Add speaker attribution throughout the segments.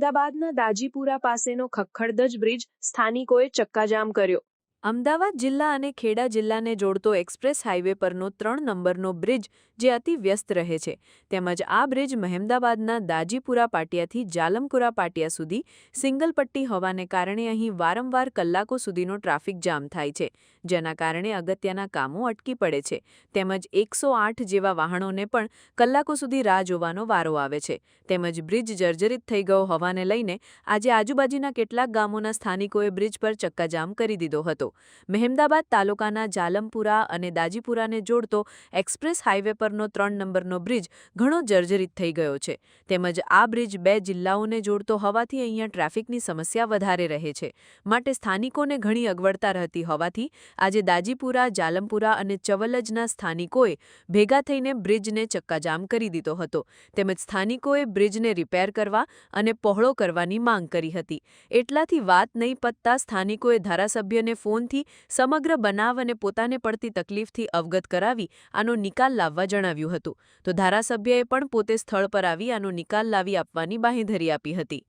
Speaker 1: મહેમદાબાદના દાજીપુરા પાસેનો ખખડદજ bridge સ્થાનિકોએ ચક્કાજામ કર્યો. અમદાવાદ જિલ્લા અને ખેડા જિલ્લાને જોડતો એક્સપ્રેસ હાઇવે પરનો ત્રણ નંબરનો બ્રિજ જે અતિ વ્યસ્ત રહે છે. તેમજ આ બ્રિજ મહેમદાબાદના દાજીપુરા પાટિયાથી જાલમપુરા પાટિયા સુધી સિંગલ પટ્ટી હોવાને કારણે અહીં વારંવાર કલાકો સુધીનો ટ્રાફિક જામ થાય છે, જેના કારણે અગત્યના કામો અટકી પડે છે. તેમજ એકસો જેવા વાહનોને પણ કલાકો સુધી રાહ જોવાનો વારો આવે છે. તેમજ બ્રિજ જર્જરિત થઈ ગયો હોવાને લઈને આજે આજુબાજુના કેટલાક ગામોના સ્થાનિકોએ બ્રિજ પર ચક્કાજામ કરી દીધો હતો. મહેમદાબાદ તાલુકાના જાલમપુરા અને દાજીપુરાને જોડતો એક્સપ્રેસ હાઇવે પરનો ત્રણ નંબરનો બ્રિજ ઘણો જર્જરિત થઈ ગયો છે. તેમજ આ બ્રિજ બે જિલ્લાઓને જોડતો હોવાથી અહીંયા ટ્રાફિકની સમસ્યા વધારે રહે છે. માટે સ્થાનિકોને ઘણી અગવડતા રહેતી હોવાથી આજે દાજીપુરા, જાલમપુરા અને ચવલજના સ્થાનિકોએ ભેગા થઈને બ્રિજને ચક્કાજામ કરી દીધો હતો. તેમજ સ્થાનિકોએ બ્રિજને રિપેર કરવા અને પહોળો કરવાની માંગ કરી હતી. એટલાથી વાત નહીં પતતા સ્થાનિકોએ ધારાસભ્યને ફોનથી સમગ્ર બનાવ અને પોતાને પડતી તકલીફથી અવગત કરાવી આનો નિકાલ લાવવા જણાવ્યું હતું. તો ધારાસભ્યએ પણ પોતે સ્થળ પર આવી આનો નિકાલ લાવી આપવાની બાંહેધરી આપી હતી.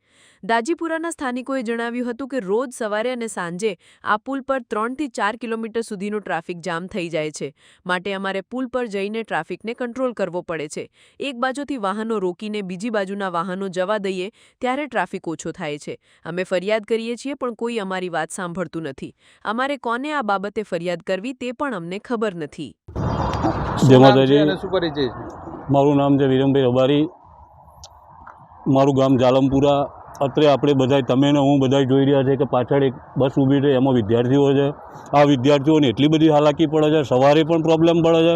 Speaker 1: દાજીપુરાના સ્થાનિકોએ જણાવ્યું હતું કે રોજ સવારે અને સાંજે આ પુલ પર ત્રણથી ચાર કિલોમીટર સુધીનો ટ્રાફિક જામ થઈ જાય છે. માટે અમારે પુલ પર જઈને ટ્રાફિકને કંટ્રોલ કરવો પડે છે. એક બાજુથી વાહનો રોકીને બીજી બાજુના વાહનો જવા દઈએ ત્યારે ટ્રાફિક ઓછો થાય છે. અમે ફરિયાદ કરીએ છીએ પણ કોઈ અમારી વાત સાંભળતું નથી. અમારે કોને આ બાબતે ફરિયાદ કરવી તે પણ અમને ખબર નથી.
Speaker 2: જય માતાજી મારું નામ છે વિરમભાઈ રબારી. મારું ગામ જાલમપુરા. અત્રે આપણે બધાય તમે ને હું બધાય જોઈ રહ્યા છે કે પાછળ એક બસ ઊભી છે એમાં વિદ્યાર્થીઓ છે. આ વિદ્યાર્થીઓને એટલી બધી હાલાકી પડે છે સવારે પણ પ્રોબ્લેમ પડે છે.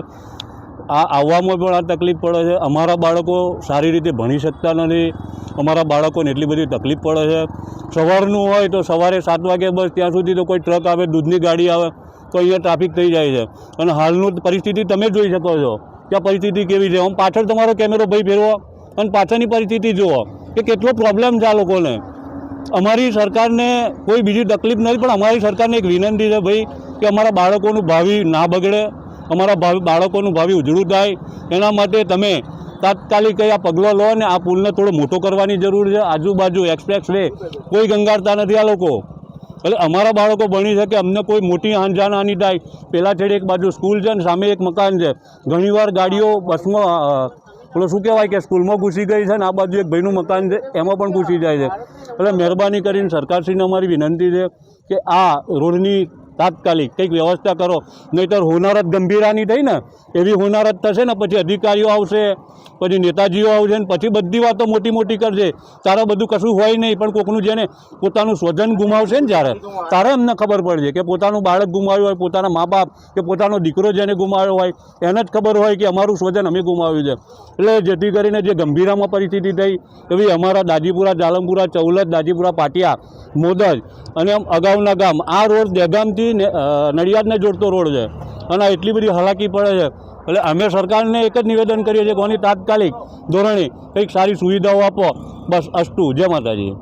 Speaker 2: આ આવવામાં પણ આ તકલીફ પડે છે. અમારા બાળકો સારી રીતે ભણી શકતા નથી. અમારા બાળકોને એટલી બધી તકલીફ પડે છે. સવારનું હોય તો સવારે સાત વાગે બસ, ત્યાં સુધી તો કોઈ ટ્રક આવે, દૂધની ગાડી આવે, તો અહીંયા ટ્રાફિક થઈ જાય છે. અને હાલનું પરિસ્થિતિ તમે જોઈ શકો છો કે પરિસ્થિતિ કેવી છે. આમ પાછળ તમારો કેમેરો ભાઈ ફેરવો અને પાછળની પરિસ્થિતિ જુઓ કે કેટલો પ્રોબ્લેમ છે આ લોકોને. અમારી સરકારને કોઈ બીજી તકલીફ નથી, પણ અમારી સરકારને એક વિનંતી છે ભાઈ કે અમારા બાળકોનું ભાવિ ના બગડે, અમારા બાળકોનું ભાવિ ઉજળું થાય. એના માટે તમે તાત્કાલિક આ પગલો લો ને આ પુલને થોડો મોટો કરવાની જરૂર છે. આજુબાજુ એક્સપ્રેસ વે કોઈ ગંગારતા નથી આ લોકો. એટલે અમારા બાળકો ભણી શકે, અમને કોઈ મોટી આંજાનહાની થાય પેલા છેડે એક બાજુ સ્કૂલ છે ને સામે એક મકાન છે. ઘણીવાર ગાડીઓ બસમાં પેલો શું કહેવાય કે સ્કૂલમાં ઘૂસી ગઈ છે ને આ બાજુ એક ભાઈનું મકાન છે, એમાં પણ ઘૂસી જાય છે. એટલે મહેરબાની કરીને સરકારશ્રીને અમારી વિનંતી છે કે આ રોડની તાત્કાલિક કંઈક વ્યવસ્થા કરો. નહીંતર હોનારત ગંભીરાની થઈ ને, એવી હોનારત થશે ને, પછી અધિકારીઓ આવશે, પછી નેતાજીઓ આવશે ને, પછી બધી વાતો મોટી મોટી કરશે. તારે બધું કશું હોય નહીં, પણ કોકનું જેને પોતાનું સ્વજન ગુમાવશે ને જ્યારે, તારે અમને ખબર પડશે કે પોતાનું બાળક ગુમાવ્યું હોય, પોતાના મા બાપ કે પોતાનો દીકરો જેને ગુમાવ્યો હોય, એને જ ખબર હોય કે અમારું સ્વજન અમે ગુમાવ્યું છે. એટલે જેથી કરીને જે ગંભીરામાં પરિસ્થિતિ થઈ, એવી અમારા દાજીપુરા, જાલમપુરા, ચૌલત, દાજીપુરા, પાટિયા, મોદજ અને અગાઉના ગામ, આ રોડ દહેગામથી ને, નડિયાદને જોડતો રોડ છે. અને એટલી બધી હાલાકી પડે છે. એટલે અમે સરકારને એક જ નિવેદન કરીએ છીએ કોની તાત્કાલિક ધોરણે કંઈક સારી સુવિધાઓ આપો. બસ અસ્તુ. જય માતાજી.